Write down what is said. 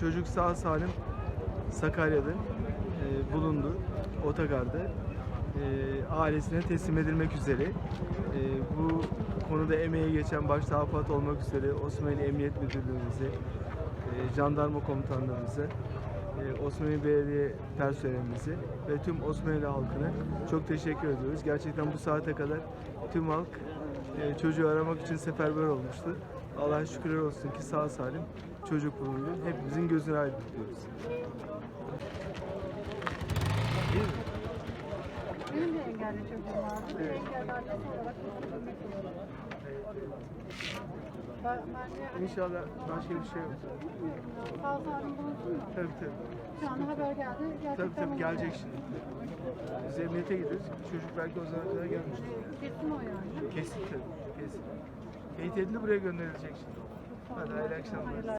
çocuk sağ salim Sakarya'da e, bulundu. Otogarda. E, ailesine teslim edilmek üzere. E, bu konuda emeği geçen başta AFAD olmak üzere Osmanlı Emniyet Müdürlüğümüze, e, jandarma komutanlarımıza, e, Osmanlı Belediye personelimize ve tüm Osmanlı halkına çok teşekkür ediyoruz. Gerçekten bu saate kadar tüm halk e, çocuğu aramak için seferber olmuştu. Allah'a şükürler olsun ki sağ salim çocuk bulundu. Hepimizin gözüne aydın diyoruz. Değil mi? Benim de engelli çocuğum vardı. Bir engelli annesi olarak. Ben, ben de İnşallah başka bir şey yok. sağ salim bulunsun mu? Tabii tabii. Şu anda haber geldi. Gerçekten Tabii tabii gelecek şimdi. Biz emniyete gidiyoruz. Çocuk belki o zamana kadar gelmiştir. Kesin o yani. Kesin tabii. Kesin. Teyit edildi buraya gönderilecek şimdi. Hadi hayırlı akşamlar.